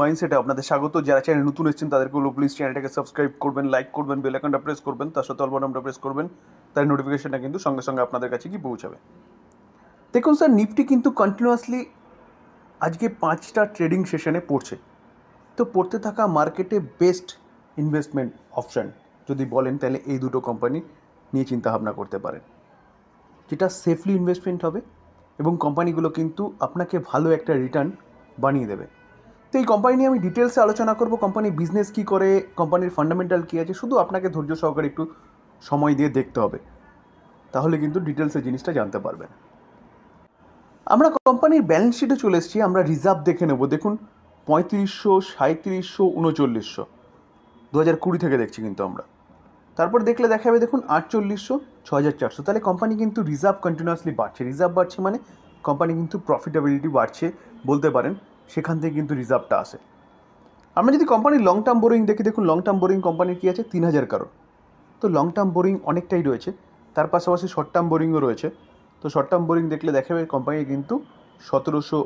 মাইন্ডসেটে আপনাদের স্বাগত। যারা চ্যানেল নতুন এসেছেন, তাদেরকে বলব প্লিজ চ্যানেলটাকে সাবস্ক্রাইব করবেন লাইক করবেন বেল আইকনটা প্রেস করবেন, তার সাথে অল বাটনটা প্রেস করবেন, তার নোটিফিকেশনটা কিন্তু সঙ্গে সঙ্গে আপনাদের কাছে কি পৌঁছাবে। দেখুন স্যার নিফটি কিন্তু কন্টিনিউয়াসলি আজকে পাঁচটা ট্রেডিং সেশনে পড়ছে। তো পড়তে থাকা মার্কেটে বেস্ট ইনভেস্টমেন্ট অপশান যদি বলেন, তাহলে এই দুটো কোম্পানি নিয়ে চিন্তাভাবনা করতে পারেন। যেটা সেফলি ইনভেস্টমেন্ট হবে এবং কোম্পানিগুলো কিন্তু আপনাকে ভালো একটা রিটার্ন বানিয়ে দেবে। তো এই কোম্পানি নিয়ে আমি ডিটেলসে আলোচনা করব। কোম্পানি বিজনেস কী করে কোম্পানির ফান্ডামেন্টাল কী আছে, শুধু আপনাকে ধৈর্য সহকারে একটু সময় দিয়ে দেখতে হবে। তাহলে কিন্তু ডিটেলসে জিনিসটা জানতে পারবেন। আমরা কোম্পানির ব্যালেন্স শিটে চলে এসেছি, আমরা রিজার্ভ দেখে নেব। দেখুন, পঁয়ত্রিশশো সাঁত্রিশশো উনচল্লিশশো দু হাজার কুড়ি থেকে দেখছি কিন্তু আমরা। তারপর দেখলে দেখা যাবে দেখুন, আটচল্লিশশো ছ হাজার চারশো। তাহলে কোম্পানি কিন্তু রিজার্ভ কন্টিনিউয়াসলি বাড়ছে। রিজার্ভ বাড়ছে মানে কোম্পানি কিন্তু প্রফিটেবিলিটি বাড়ছে বলতে পারেন। সেখান থেকে কিন্তু রিজার্ভটা আসে আমরা যদি কোম্পানির লং টার্ম বোরিং দেখি দেখুন লং টার্ম বোরিং কোম্পানির কী আছে তিন হাজার কারণ তো লং টার্ম বোরিং অনেকটাই রয়েছে তার পাশাপাশি শর্ট টার্ম বোরিংও রয়েছে তো শর্ট টার্ম বোরিং দেখলে দেখা যাবে কোম্পানির কিন্তু সতেরোশো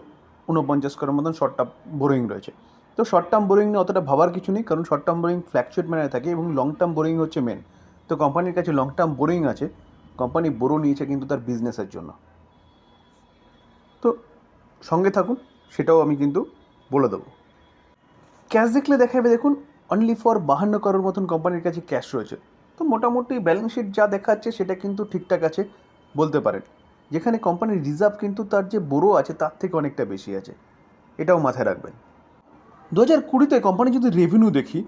উনপঞ্চাশ করার মতন শর্ট টার্ম বোরিং রয়েছে তো শর্ট টার্ম বোরিং নিয়ে অতটা ভাবার কিছু নেই কারণ শর্ট টার্ম বোরিং ফ্ল্যাকচুয়েট ম্যানারে থাকে এবং লং টার্ম বোরিং হচ্ছে মেন তো কোম্পানির কাছে লং টার্ম বোরিং আছে কোম্পানি বোরো নিয়েছে কিন্তু তার বিজনেসের জন্য তো সঙ্গে থাকুন সেটাও আমি কিন্তু বলে দেবো। ক্যাশ দেখলে দেখা যাবে দেখুন অনলি ফর বাহান্ন করোর মতন কোম্পানির কাছে ক্যাশ রয়েছে। তো মোটামুটি ব্যালেন্স শিট যা দেখাচ্ছে সেটা কিন্তু ঠিকঠাক আছে বলতে পারেন। যেখানে কোম্পানির রিজার্ভ কিন্তু তার যে বড়ো আছে তার থেকে অনেকটা বেশি আছে। এটাও মাথায় রাখবেন। দু হাজার কুড়িতে কোম্পানি যদি রেভিনিউ দেখি,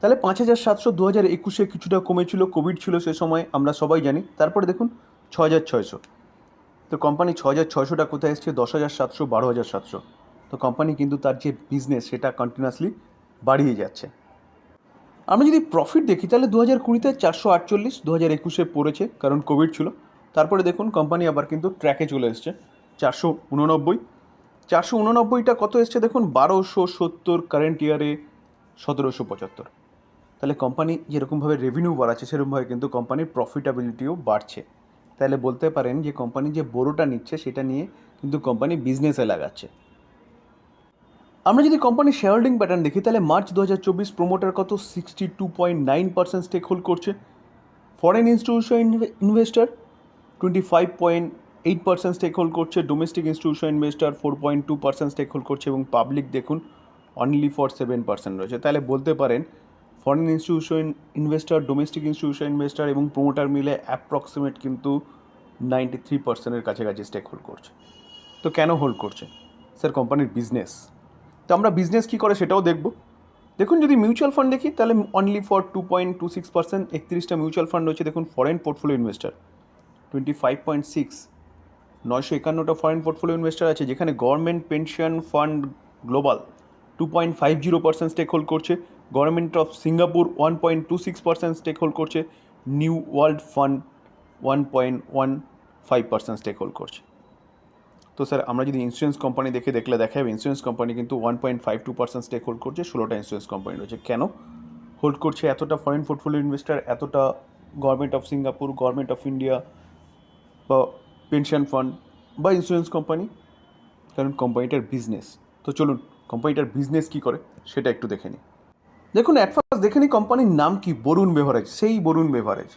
তাহলে পাঁচ হাজার সাতশো দু হাজার একুশে কিছুটা কমেছিল কোভিড ছিল সে সময়, আমরা সবাই জানি। তারপরে দেখুন ছ হাজার ছয়শো। তো কোম্পানি ছ হাজার ছয়শোটা কোথায় এসছে? দশ হাজার সাতশো বারো হাজার সাতশো। তো কোম্পানি কিন্তু তার যে বিজনেস সেটা কন্টিনিউয়াসলি বাড়িয়ে যাচ্ছে। আমরা যদি প্রফিট দেখি, তাহলে দু হাজার কুড়িতে চারশো আটচল্লিশ দু হাজার একুশে পড়েছে, কারণ কোভিড ছিল। তারপরে দেখুন কোম্পানি আবার কিন্তু ট্র্যাকে চলে এসছে, চারশো উননব্বই। চারশো উননব্বইটা কত এসছে দেখুন? বারোশো সত্তর কারেন্ট ইয়ারে সতেরোশো পঁচাত্তর। তাহলে কোম্পানি যেরকমভাবে রেভিনিউ বাড়াচ্ছে, সেরকমভাবে কিন্তু কোম্পানির প্রফিটেবিলিটিও বাড়ছে। তাহলে বলতে পারেন যে কোম্পানি যে বড়োটা নিচ্ছে সেটা নিয়ে কিন্তু কোম্পানি বিজনেসে লাগাচ্ছে। আমরা যদি কোম্পানির শেয়ার হোল্ডিং প্যাটার্ন দেখি, তাহলে মার্চ দু হাজার চব্বিশ প্রোমোটার কত? Sixty two point nine percent stake hold করছে। Foreign institution investor twenty five point eight percent stake hold করছে। Domestic institution investor four point two percent stake hold করছে এবং পাবলিক দেখুন অনলি ফর সেভেন পার্সেন্ট রয়েছে। তাহলে বলতে পারেন foreign institution investor domestic institution investor এবং প্রোমোটার মিলে অ্যাপ্রক্সিমেট কিন্তু নাইনটি থ্রি পার্সেন্টের কাছাকাছি স্টেক হোল্ড করছে। তো কেন হোল্ড করছে? স্যার কোম্পানির বিজনেস তো আমরা বিজনেস কী করে সেটাও দেখব। দেখুন, যদি মিউচুয়াল ফান্ড দেখি, তাহলে only for two point two six percent একত্রিশটা mutual fund রয়েছে দেখুন foreign portfolio investor twenty five point six নয়শো একান্নটা ফরেন পোর্টফোলিও ইনভেস্টার আছে, যেখানে government pension fund global two point five zero percent stake hold করছে। Government of Singapore one point two six percent stake hold করছে, new world fund one point one five percent stake hold করছে। তো sir, আমরা যদি insurance company দেখে দেখলে দেখা insurance company কিন্তু one point five two percent stake hold করছে, ষোলোটা ইন্স্যুরেন্স কোম্পানি রয়েছে। কেন? হোল্ড করছে এতটা ফরেন পোর্টফোলিও ইনভেস্টার এতটা government of Singapore government of India বা পেনশন ফান্ড বা ইন্স্যুরেন্স কোম্পানি কারণ কোম্পানিটার বিজনেস তো চলুন কোম্পানিটার বিজনেস কী করে, সেটা একটু দেখে নিই। দেখুন অ্যাট ফার্স্ট দেখে নিই কোম্পানির নাম কি? বরুণ বেভারেজ সেই বরুণ বেভারেজ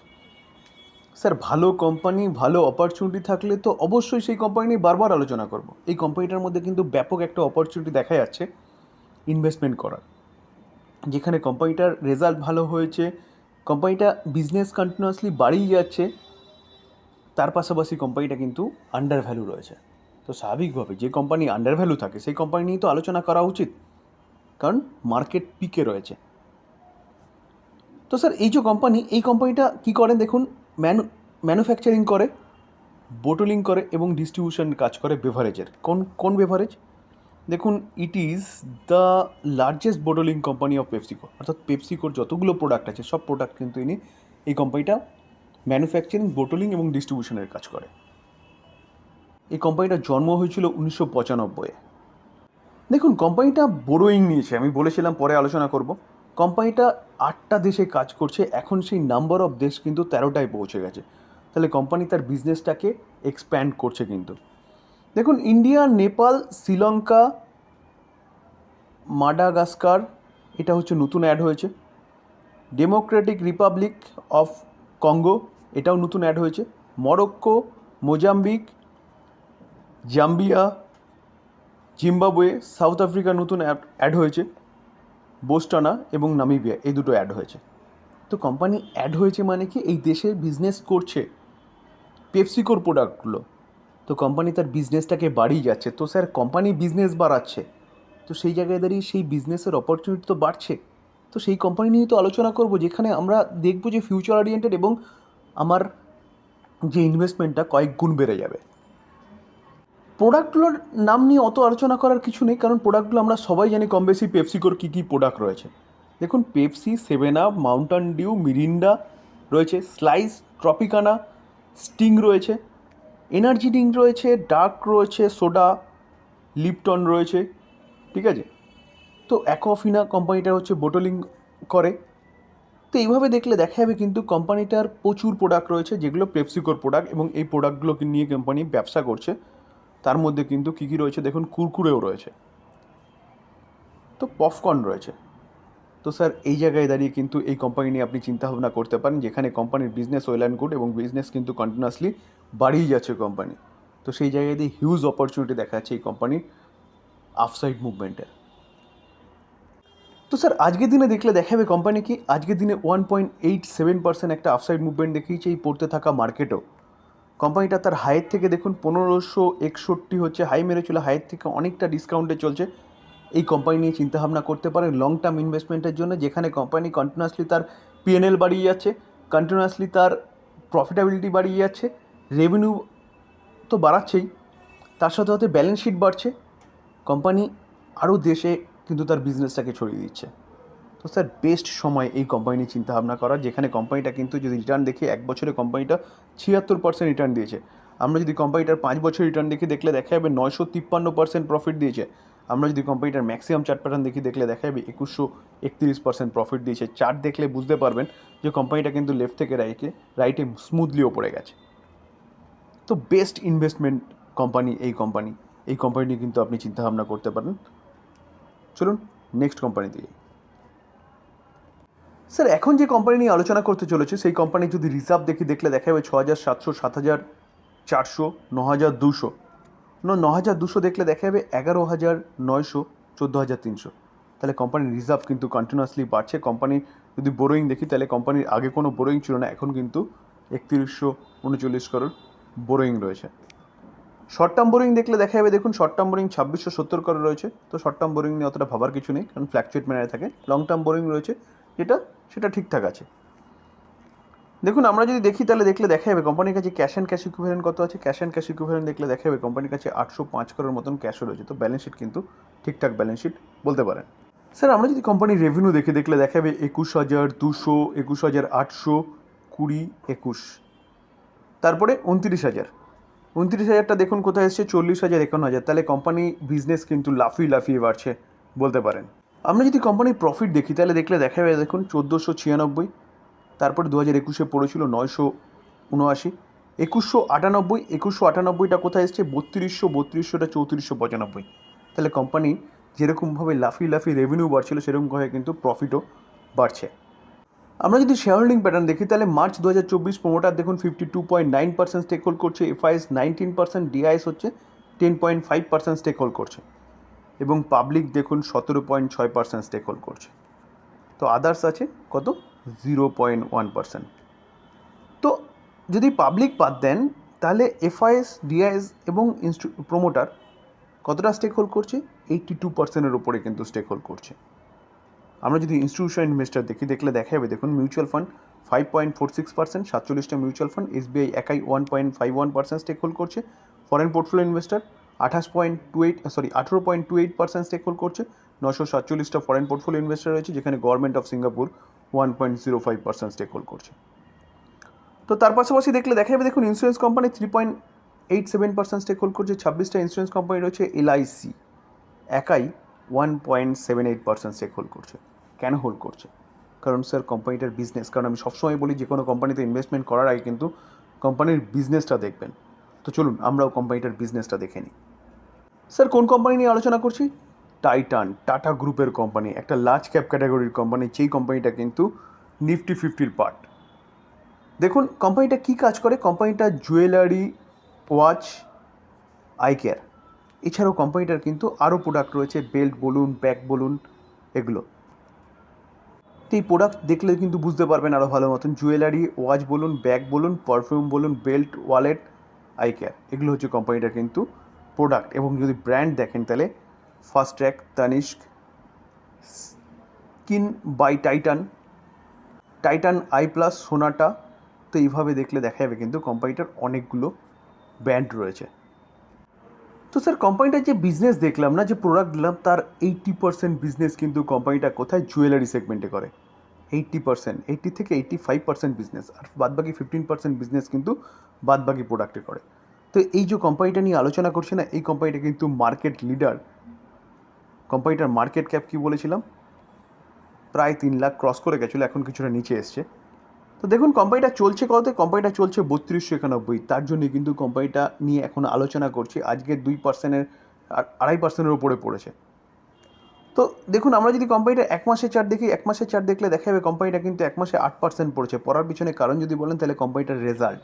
স্যার, ভালো কোম্পানি ভালো অপরচুনিটি থাকলে তো অবশ্যই সেই কোম্পানি নিয়ে বারবার আলোচনা করব। এই কোম্পানিটার মধ্যে কিন্তু ব্যাপক একটা অপরচুনিটি দেখা যাচ্ছে ইনভেস্টমেন্ট করার। যেখানে কোম্পানিটার রেজাল্ট ভালো হয়েছে কোম্পানিটা বিজনেস কন্টিনিউয়াসলি বাড়িয়ে যাচ্ছে, তার পাশাপাশি কোম্পানিটা কিন্তু আন্ডার ভ্যালু রয়েছে। তো স্বাভাবিকভাবে যে কোম্পানি আন্ডার ভ্যালু থাকে, সেই কোম্পানি নিয়ে তো আলোচনা করা উচিত। কারণ মার্কেট পিকে রয়েছে। তো স্যার, এই যে কোম্পানি এই কোম্পানিটা কী করেন দেখুন? ম্যানু ম্যানুফ্যাকচারিং করে বোটলিং করে এবং ডিস্ট্রিবিউশন কাজ করে বেভারেজের কোন কোন বেভারেজ দেখুন it is the largest bottling company of PepsiCo অর্থাৎ পেপসিকোর যতগুলো প্রোডাক্ট আছে, সব প্রোডাক্ট কিন্তু ইনি এই কোম্পানিটা ম্যানুফ্যাকচারিং বোটলিং এবং ডিস্ট্রিবিউশনের কাজ করে। এই কোম্পানিটার জন্ম হয়েছিল উনিশশো পঁচানব্বইয়ে। দেখুন কোম্পানিটা বোরোয়িং নিয়েছে। আমি বলেছিলাম, পরে আলোচনা করব। কোম্পানিটা আটটা দেশে কাজ করছে, এখন সেই নাম্বার অফ দেশ কিন্তু তেরোটায় পৌঁছে গেছে। তাহলে কোম্পানি তার বিজনেসটাকে এক্সপ্যান্ড করছে কিন্তু। দেখুন ইন্ডিয়া নেপাল শ্রীলঙ্কা মাডাগাস্কার এটা হচ্ছে নতুন অ্যাড হয়েছে। ডেমোক্রেটিক রিপাবলিক অফ কঙ্গো এটাও নতুন অ্যাড হয়েছে। Morocco Mozambique Zambia Zimbabwe South Africa নতুন অ্যাড হয়েছে। বোস্টানা এবং নামিবিয়া এই দুটো অ্যাড হয়েছে। তো কোম্পানি অ্যাড হয়েছে মানে কি? এই দেশে বিজনেস করছে পেপসিকোর প্রোডাক্টগুলো তো কোম্পানি তার বিজনেসটাকে বাড়িয়ে যাচ্ছে। তো স্যার কোম্পানি বিজনেস বাড়াচ্ছে। তো সেই জায়গায় দাঁড়িয়ে সেই বিজনেসের অপরচুনিটি তো বাড়ছে। তো সেই কোম্পানি নিয়ে তো আলোচনা করব, যেখানে আমরা দেখব যে ফিউচার ওরিয়েন্টেড এবং আমার যে ইনভেস্টমেন্টটা কয়েক গুণ বেড়ে যাবে। প্রোডাক্টগুলোর নাম নিয়ে অত আলোচনা করার কিছু নেই, কারণ প্রোডাক্টগুলো আমরা সবাই জানি কম বেশি পেপসিকোর কী কী প্রোডাক্ট রয়েছে। দেখুন Pepsi seven up Mountain Dew Mirinda রয়েছে স্লাইস ট্রপিকানা স্টিং রয়েছে এনার্জি ড্রিঙ্ক রয়েছে ডার্ক রয়েছে সোডা লিপটন রয়েছে, ঠিক আছে? তো অ্যাকোফিনা কোম্পানিটা হচ্ছে বোটলিং করে। তো এইভাবে দেখলে দেখা যাবে কিন্তু কোম্পানিটার প্রচুর প্রোডাক্ট রয়েছে, যেগুলো পেপসিকোর প্রোডাক্ট এবং এই প্রোডাক্টগুলোকে নিয়ে কোম্পানি ব্যবসা করছে। তার মধ্যে কিন্তু কী কী রয়েছে? দেখুন, কুরকুরেও রয়েছে। তো পপকর্ন রয়েছে। তো স্যার, এই জায়গায় দাঁড়িয়ে কিন্তু এই কোম্পানি নিয়ে আপনি চিন্তাভাবনা করতে পারেন, যেখানে কোম্পানির বিজনেস ওয়েল অ্যান্ড গুড এবং বিজনেস কিন্তু কন্টিনিউয়াসলি বাড়িয়ে যাচ্ছে কোম্পানি তো সেই জায়গায় দিয়ে হিউজ অপরচুনিটি দেখা যাচ্ছে এই কোম্পানির আফসাইড মুভমেন্টের তো স্যার, আজকের দিনে দেখলে দেখাবে কোম্পানি কি? আজকের দিনে one point eight seven percent একটা আফসাইড মুভমেন্ট দেখিয়েছে এই পড়তে থাকা মার্কেটও কোম্পানিটা তার হাইয়ের থেকে দেখুন পনেরোশো একষট্টি হচ্ছে হাই মেরেছিল হাইয়ের থেকে অনেকটা ডিসকাউন্টে চলছে। এই কোম্পানি নিয়ে চিন্তাভাবনা করতে পারেন লং টার্ম ইনভেস্টমেন্টের জন্য, যেখানে কোম্পানি কন্টিনিউয়াসলি তার পিএনএল বাড়িয়ে যাচ্ছে কন্টিনিউয়াসলি তার প্রফিটেবিলিটি বাড়িয়ে যাচ্ছে রেভিনিউ তো বাড়াচ্ছেই, তার সাথে সাথে ব্যালেন্স শিট বাড়ছে কোম্পানি আরও দেশে কিন্তু তার বিজনেসটাকে ছড়িয়ে দিচ্ছে। তো স্যার বেস্ট সময় এই কোম্পানি নিয়ে চিন্তাভাবনা করার যেখানে কোম্পানিটা কিন্তু যদি রিটার্ন দেখি এক বছরে কোম্পানিটা ছিয়াত্তর পার্সেন্ট রিটার্ন দিয়েছে। আমরা যদি কোম্পানিটার পাঁচ বছর রিটার্ন দেখি দেখলে দেখা যাবে নয়শো তিপ্পান্ন পার্সেন্ট প্রফিট দিয়েছে। আমরা যদি কোম্পানিটার ম্যাক্সিমাম চার্ট প্যাটার্ন দেখি দেখলে দেখা যাবে একুশশো একত্রিশ পার্সেন্ট প্রফিট দিয়েছে। চার্ট দেখলে বুঝতে পারবেন যে কোম্পানিটা কিন্তু লেফট থেকে রাইটে রাইটে স্মুথলি ওপরে গেছে। তো বেস্ট ইনভেস্টমেন্ট কোম্পানি এই কোম্পানি এই কোম্পানি নিয়ে কিন্তু আপনি চিন্তাভাবনা করতে পারেন। চলুন নেক্সট কোম্পানি দিয়ে স্যার, এখন যে কোম্পানি নিয়ে আলোচনা করতে চলেছে, সেই কোম্পানি যদি রিজার্ভ দেখি দেখলে দেখা যাবে ছ হাজার সাতশো সাত হাজার চারশো ন হাজার দুশো। ন হাজার দুশো দেখলে দেখা যাবে এগারো হাজার নয়শো, চোদ্দ হাজার তিনশো। তাহলে কোম্পানির রিজার্ভ কিন্তু কন্টিনিউয়াসলি বাড়ছে। কোম্পানি যদি বোরোয়িং দেখি, তাহলে কোম্পানির আগে কোনো বোরোয়িং ছিল না। এখন কিন্তু একত্রিশশো উনচল্লিশ করোড় বোরোয়িং রয়েছে। শর্ট টার্ম বোরিং দেখলে দেখা যাবে দেখুন শর্ট টার্ম বোরিং ছাব্বিশশো সত্তর করে রয়েছে। তো শর্ট টার্ম বোরিং নিয়ে অতটা ভাবার কিছু নেই, কারণ ফ্ল্যাকচুয়েট ম্যানারে থাকে। লং টার্ম বোরিং রয়েছে যেটা সেটা ঠিকঠাক আছে। দেখুন, আমরা যদি দেখি, তাহলে দেখলে দেখা যাবে কোম্পানির কাছে ক্যাশ অ্যান্ড ক্যাশ ইকুইভ্যালেন্ট কত আছে? ক্যাশ অ্যান্ড ক্যাশ ইকুইভ্যালেন্ট দেখলে দেখা যাবে কোম্পানির কাছে আটশো পাঁচ করোর মতন ক্যাশও রয়েছে। তো ব্যালেন্স শিট কিন্তু ঠিকঠাক ব্যালেন্স শিট বলতে পারেন। স্যার আমরা যদি কোম্পানির রেভিনিউ দেখে, দেখলে দেখা যাবে একুশ হাজার দুশো, একুশ হাজার আটশো কুড়ি একুশ। তারপরে উনত্রিশ হাজার। উনত্রিশ হাজারটা দেখুন কোথায় এসছে? চল্লিশ হাজার, একান্ন হাজার। তাহলে কোম্পানি বিজনেস কিন্তু লাফিয়ে লাফিয়ে বাড়ছে বলতে পারেন। আমরা যদি কোম্পানির প্রফিট দেখি, তাহলে দেখলে দেখা যাবে দেখুন, চোদ্দোশো ছিয়ানব্বই, তারপরে দু হাজার একুশে পড়েছিল নয়শো উনআশি, একুশশো আটানব্বই, একুশশো আটানব্বইটা কোথায় এসছে? বত্রিশশো, বত্রিশশোটা চৌত্রিশশো পঁচানব্বই। তাহলে কোম্পানি যেরকমভাবে লাফি লাফি রেভিনিউ বাড়ছিল সেরকমভাবে কিন্তু প্রফিটও বাড়ছে। আমরা যদি শেয়ার হোল্ডিং প্যাটার্ন দেখি, তাহলে মার্চ দু হাজার চব্বিশ প্রোমোটার দেখুন fifty two point nine percent stake hold করছে এফআইএস নাইনটিন পার্সেন্ট ডিআইএস হচ্ছে ten point five percent stake hold করছে। এবং পাবলিক দেখুন সতেরো পয়েন্ট ছয় পার্সেন্ট স্টেক হোল্ড করছে। তো আদার্স আছে কত? জিরো পয়েন্ট ওয়ান পার্সেন্ট তো যদি পাবলিক বাদ দেন, তাহলে এফআইএস ডিআইএস এবং ইনস্টু প্রোমোটার কতটা স্টেক হোল্ড করছে? এইটটি টু পার্সেন্টের ওপরে কিন্তু স্টেক হোল্ড করছে। আমরা যদি ইনস্টিটিউশন ইনভেস্টার দেখি, দেখলে দেখা যাবে দেখুন mutual fund five point four six percent সাতচল্লিশটা mutual fund SBI একাই one point five one percent stake hold করছে। ফরেন পোর্টফোলিও ইনভেস্টার আঠাশ পয়েন্ট টু এইট সরি আঠেরো point two eight percent stake hold করছে। নশো সাতচল্লিশটা ফরেন পোর্টফোলিও ইনভেস্টার রয়েছে, যেখানে government of Singapore one point zero five percent stake hold করছে। তো তার পাশাপাশি দেখলে দেখা যাবে, দেখুন insurance company three point eight seven percent stake hold করছে, ছাব্বিশটা ইন্স্যুরেন্স কোম্পানি রয়েছে এলআইসি একাই one point seven eight percent stake hold করছে। কেন হোল্ড করছে? কারণ স্যার কোম্পানিটার বিজনেস কারণ আমি সবসময় বলি, যে কোনো কোম্পানিতে ইনভেস্টমেন্ট করার আগে কিন্তু কোম্পানির বিজনেসটা দেখবেন। তো চলুন, আমরাও কোম্পানিটার বিজনেসটা দেখে নিই। স্যার কোন কোম্পানি নিয়ে আলোচনা করছি? টাইটান টাটা গ্রুপের কোম্পানি একটা লার্জ ক্যাপ ক্যাটাগরির কোম্পানি যেই কোম্পানিটা কিন্তু নিফটি ফিফটির পার্ট দেখুন কোম্পানিটা কী কাজ করে? কোম্পানিটা জুয়েলারি ওয়াচ আই কেয়ার এছাড়াও কোম্পানিটার কিন্তু আরও প্রোডাক্ট রয়েছে বেল্ট বলুন ব্যাগ বলুন, এগুলো। তো এই প্রোডাক্ট দেখলে কিন্তু বুঝতে পারবেন আরও ভালো মতন। জুয়েলারি ওয়াচ বলুন ব্যাগ বলুন পারফিউম বলুন বেল্ট ওয়ালেট আই কেয়ার। এগুলো হচ্ছে কোম্পানিটার কিন্তু প্রোডাক্ট এবং যদি ব্র্যান্ড দেখেন তাহলে Fastrack Tanishq skin by Titan Titan eye plus, Sonata, তো এইভাবে দেখলে দেখা যাবে কিন্তু কোম্পানিটার অনেকগুলো ব্র্যান্ড রয়েছে। তো স্যার কোম্পানিটার যে বিজনেস দেখলাম না, যে প্রোডাক্ট দিলাম, তার এইট্টি পার্সেন্ট বিজনেস কিন্তু কোম্পানিটা কোথায়? জুয়েলারি সেগমেন্টে করে। এইট্টি পার্সেন্ট এইট্টি থেকে এইট্টি ফাইভ পার্সেন্ট বিজনেস আর বাদবাকি ফিফটিন পার্সেন্ট বিজনেস কিন্তু বাদবাকি প্রোডাক্টে করে। তো এই যে কোম্পানিটা নিয়ে আলোচনা করছি না, এই কোম্পানিটা কিন্তু মার্কেট লিডার কোম্পানিটার মার্কেট ক্যাপ কী বলেছিলাম? প্রায় তিন লাখ ক্রস করে গেছিল, এখন কিছুটা নিচে এসছে। তো দেখুন কোম্পানিটা চলছে কততে কোম্পানিটা চলছে বত্রিশশো একানব্বই। তার জন্যই কিন্তু কোম্পানিটা নিয়ে এখন আলোচনা করছি। আজকে দুই পার্সেন্টের আড়াই পার্সেন্টের উপরে পড়েছে। তো দেখুন, আমরা যদি কোম্পানিটা এক মাসে চার দেখি, এক মাসে চার দেখলে দেখা যাবে কোম্পানিটা কিন্তু এক মাসে আট পার্সেন্ট পড়েছে। পড়ার পিছনে কারণ যদি বলেন, তাহলে কোম্পানিটার রেজাল্ট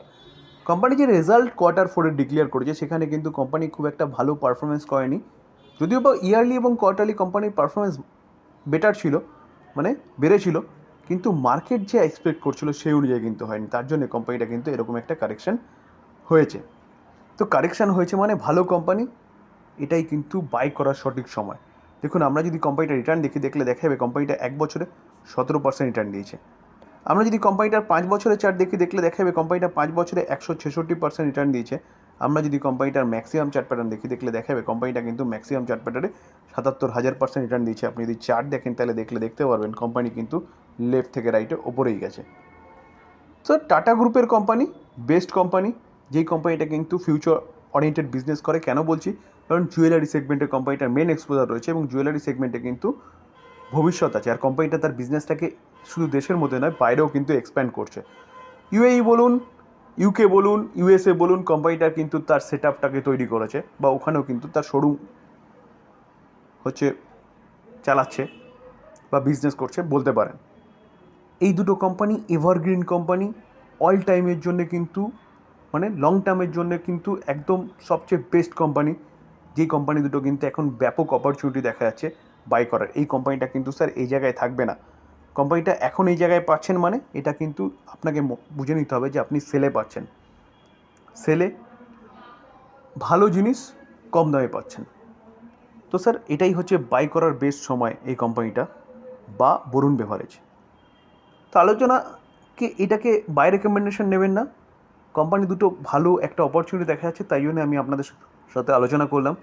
কোম্পানি যে রেজাল্ট কোয়ার্টার ফোরে ডিক্লেয়ার করেছে, সেখানে কিন্তু কোম্পানি খুব একটা ভালো পারফরমেন্স করেনি। যদিও বা ইয়ারলি এবং কোয়ার্টারলি কোম্পানির পারফরমেন্স বেটার ছিল মানে বেড়েছিল, কিন্তু মার্কেট যে এক্সপেক্ট করছিল, সেই অনুযায়ী কিন্তু হয়নি। তার জন্য কোম্পানিটা কিন্তু এরকম একটা কারেকশন হয়েছে। তো কারেকশান হয়েছে মানে ভালো কোম্পানি এটাই কিন্তু বাই করার সঠিক সময়। দেখুন, আমরা যদি কোম্পানিটা রিটার্ন দেখি, দেখলে দেখা যাবে কোম্পানিটা এক বছরে সতেরো পার্সেন্ট রিটার্ন দিয়েছে। আমরা যদি কোম্পানিটার পাঁচ বছরের চার্ট দেখি, দেখলে দেখা যাবে কোম্পানিটা পাঁচ বছরে একশো ছেষট্টি পার্সেন্ট রিটার্ন দিয়েছে। আমরা যদি কোম্পানিটার ম্যাক্সিমাম চার্ট প্যাটার্ন দেখি, দেখলে দেখা যাবে কোম্পানিটা কিন্তু ম্যাক্সিমাম চার্ট প্যাটার্নে সাতাত্তর হাজার পার্সেন্ট রিটার্ন দিয়েছে। আপনি যদি চার্ট দেখেন, তাহলে দেখলে দেখতে পারবেন কোম্পানি কিন্তু লেফট থেকে রাইটে ওপরেই গেছে। তো টাটা গ্রুপের কোম্পানি বেস্ট কোম্পানি যেই কোম্পানিটা কিন্তু ফিউচার ওরিয়েন্টেড বিজনেস করে, কেন বলছি? কারণ জুয়েলারি সেগমেন্টের কোম্পানিটার মেন এক্সপোজার রয়েছে এবং জুয়েলারি সেগমেন্টে কিন্তু ভবিষ্যৎ আছে। আর কোম্পানিটা তার বিজনেসটাকে শুধু দেশের মধ্যে নয়, বাইরেও কিন্তু এক্সপ্যান্ড করছে। ইউএই বলুন ইউকে বলুন ইউএসএ বলুন কোম্পানিটার কিন্তু তার সেট আপটাকে তৈরি করেছে বা ওখানেও কিন্তু তার শোরুম হচ্ছে, চালাচ্ছে বা বিজনেস করছে বলতে পারেন। এই দুটো কোম্পানি এভারগ্রিন কোম্পানি অল টাইমের জন্য কিন্তু মানে লং টার্মের জন্য কিন্তু একদম সবচেয়ে বেস্ট কোম্পানি যেই কোম্পানি দুটো কিন্তু এখন ব্যাপক অপরচুনিটি দেখা যাচ্ছে বাই করার। এই কোম্পানিটা কিন্তু স্যার এই জায়গায় থাকবে না। কোম্পানিটা এখন এই জায়গায় পাচ্ছেন মানে এটা কিন্তু আপনাকে বুঝে নিতে হবে যে আপনি সেলে পাচ্ছেন। সেলে ভালো জিনিস কম দামে পাচ্ছেন। তো স্যার এটাই হচ্ছে বাই করার বেস্ট সময় এই কোম্পানিটা বা বরুণ বেভারেজ তো আলোচনাকে এটাকে বাই রেকমেন্ডেশন নেবেন না। কোম্পানি দুটো ভালো একটা অপরচুনিটি দেখা যাচ্ছে, তাই জন্য আমি আপনাদের সাথে আলোচনা করলাম।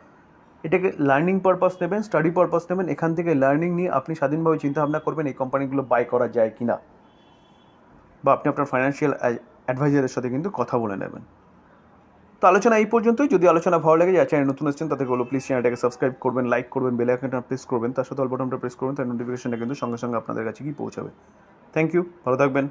এটাকে লার্নিং পারপাস নেবেন স্টাডি পারপাস নেবেন, এখান থেকে লার্নিং নিয়ে আপনি স্বাধীনভাবে চিন্তাভাবনা করবেন এই কোম্পানিগুলো বাই করা যায় কি না বা আপনি আপনার ফাইন্যান্সিয়াল অ্যাডভাইজারের সাথে কিন্তু কথা বলে নেবেন। তো আলোচনা এই পর্যন্তই। যদি আলোচনা ভালো লাগে যারা চ্যানেল নতুন এসেছেন তাদের বলো প্লিজ চ্যানেলটাকে সাবস্ক্রাইব করবেন লাইক করবেন বেল আইকনটা প্রেস করবেন। তার সাথে অল বাটনটা প্রেস করবেন তার নোটিফিকেশনটা কিন্তু সঙ্গে সঙ্গে আপনাদের কাছে কি পৌঁছাবে। থ্যাংক ইউ ভালো থাকবেন।